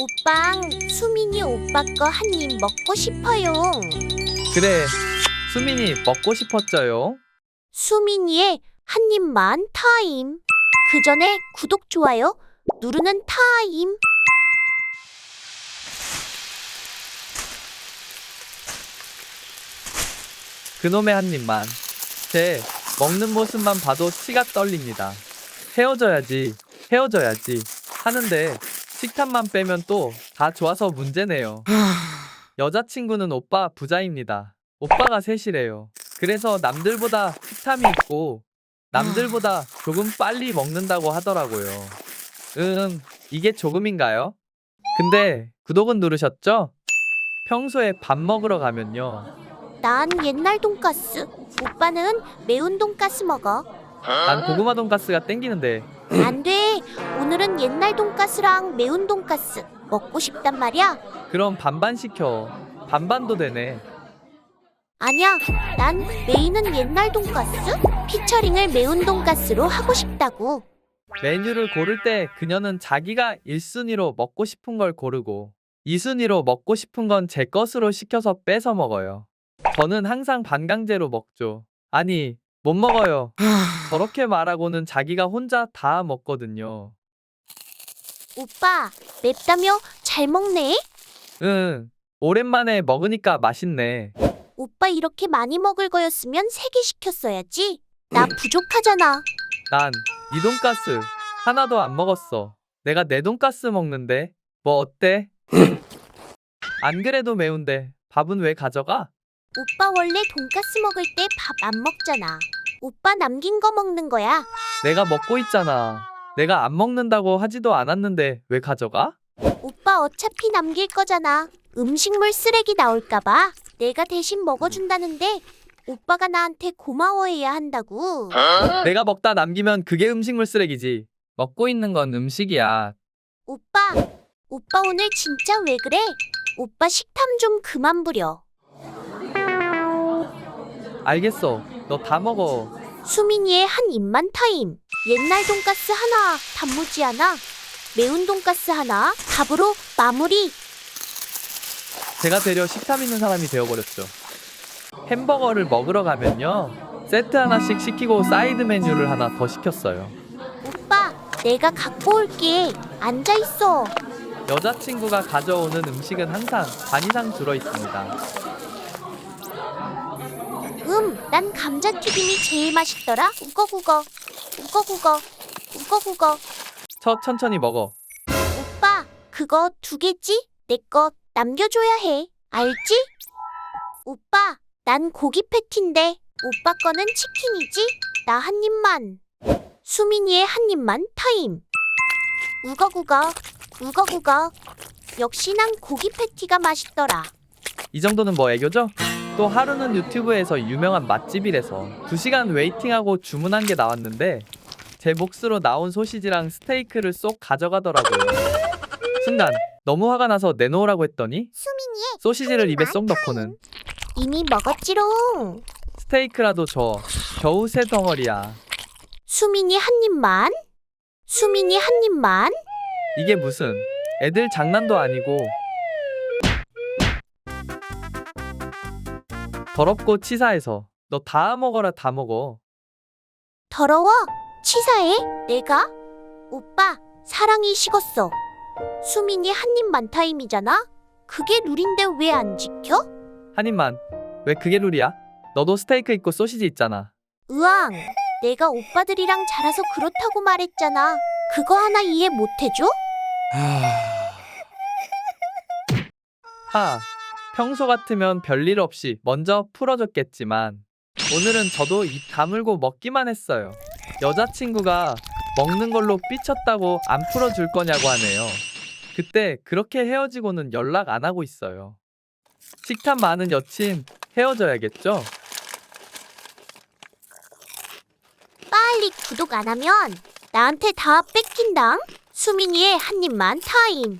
오빵, 수민이 오빠 거 한 입 먹고 싶어요. 그래, 수민이 먹고 싶었죠요. 수민이의 한 입만 타임. 그 전에 구독, 좋아요 누르는 타임. 그놈의 한 입만. 제 먹는 모습만 봐도 치가 떨립니다. 헤어져야지, 헤어져야지 하는데 식탐만 빼면 또 다 좋아서 문제네요. 여자친구는 오빠 부자입니다. 오빠가 셋이래요. 그래서 남들보다 식탐이 있고 남들보다 조금 빨리 먹는다고 하더라고요. 음, 이게 조금인가요? 근데 구독은 누르셨죠? 평소에 밥 먹으러 가면요. 난 옛날 돈가스. 오빠는 매운 돈가스 먹어. 난 고구마 돈가스가 땡기는데 안 돼. 오늘은 옛날 돈가스랑 매운 돈가스 먹고 싶단 말이야. 그럼 반반 시켜. 반반도 되네. 아니야. 난 메인은 옛날 돈가스, 피처링을 매운 돈가스로 하고 싶다고. 메뉴를 고를 때 그녀는 자기가 1순위로 먹고 싶은 걸 고르고 2순위로 먹고 싶은 건 제 것으로 시켜서 뺏어 먹어요. 저는 항상 반강제로 먹죠. 아니, 못 먹어요. 저렇게 말하고는 자기가 혼자 다 먹거든요. 오빠, 맵다며 잘 먹네? 응, 오랜만에 먹으니까 맛있네. 오빠 이렇게 많이 먹을 거였으면 세 개 시켰어야지. 나 부족하잖아. 난 네 돈가스 하나도 안 먹었어. 내가 내 돈가스 먹는데 뭐 어때? 안 그래도 매운데 밥은 왜 가져가? 오빠 원래 돈가스 먹을 때 밥 안 먹잖아. 오빠 남긴 거 먹는 거야. 내가 먹고 있잖아. 내가 안 먹는다고 하지도 않았는데 왜 가져가? 오빠 어차피 남길 거잖아. 음식물 쓰레기 나올까봐 내가 대신 먹어준다는데 오빠가 나한테 고마워해야 한다고. 내가 먹다 남기면 그게 음식물 쓰레기지. 먹고 있는 건 음식이야. 오빠, 오빠 오늘 진짜 왜 그래? 오빠 식탐 좀 그만 부려. 알겠어. 너 다 먹어. 수민이의 한 입만 타임. 옛날 돈가스 하나, 단무지 하나, 매운 돈가스 하나, 밥으로 마무리. 제가 되려 식탐 있는 사람이 되어버렸죠. 햄버거를 먹으러 가면요. 세트 하나씩 시키고 사이드 메뉴를 하나 더 시켰어요. 오빠, 내가 갖고 올게. 앉아 있어. 여자친구가 가져오는 음식은 항상 반 이상 들어 있습니다. 음, 난 감자튀김이 제일 맛있더라. 우거우거, 우거우거, 우거우거. 첫 천천히 먹어. 오빠, 그거 두 개지? 내 거 남겨줘야 해. 알지? 오빠, 난 고기 패티인데 오빠 거는 치킨이지? 나 한 입만. 수민이의 한 입만 타임. 우거우거, 우거우거. 역시 난 고기 패티가 맛있더라. 이 정도는 뭐 애교죠? 또 하루는 유튜브에서 유명한 맛집이래서 2시간 웨이팅하고 주문한 게 나왔는데 제 몫으로 나온 소시지랑 스테이크를 쏙 가져가더라고요. 순간 너무 화가 나서 내놓으라고 했더니 수민이의 소시지를 입에 쏙 넣고는 이미 먹었지롱. 스테이크라도 줘. 겨우 세 덩어리야. 수민이 한 입만. 수민이 한 입만. 이게 무슨 애들 장난도 아니고 더럽고 치사해서 너 다 먹어라 다 먹어. 더러워? 치사해? 내가? 오빠, 사랑이 식었어. 수민이 한 입 만 타임이잖아? 그게 룰인데 왜 안 지켜? 한 입만. 왜 그게 룰이야? 너도 스테이크 있고 소시지 있잖아. 으앙, 내가 오빠들이랑 자라서 그렇다고 말했잖아. 그거 하나 이해 못 해줘? 하, 평소 같으면 별일 없이 먼저 풀어줬겠지만 오늘은 저도 입 다물고 먹기만 했어요. 여자친구가 먹는 걸로 삐쳤다고 안 풀어줄 거냐고 하네요. 그때 그렇게 헤어지고는 연락 안 하고 있어요. 식탐 많은 여친 헤어져야겠죠? 빨리 구독 안 하면 나한테 다 뺏긴당. 수민이의 한 입만 타임.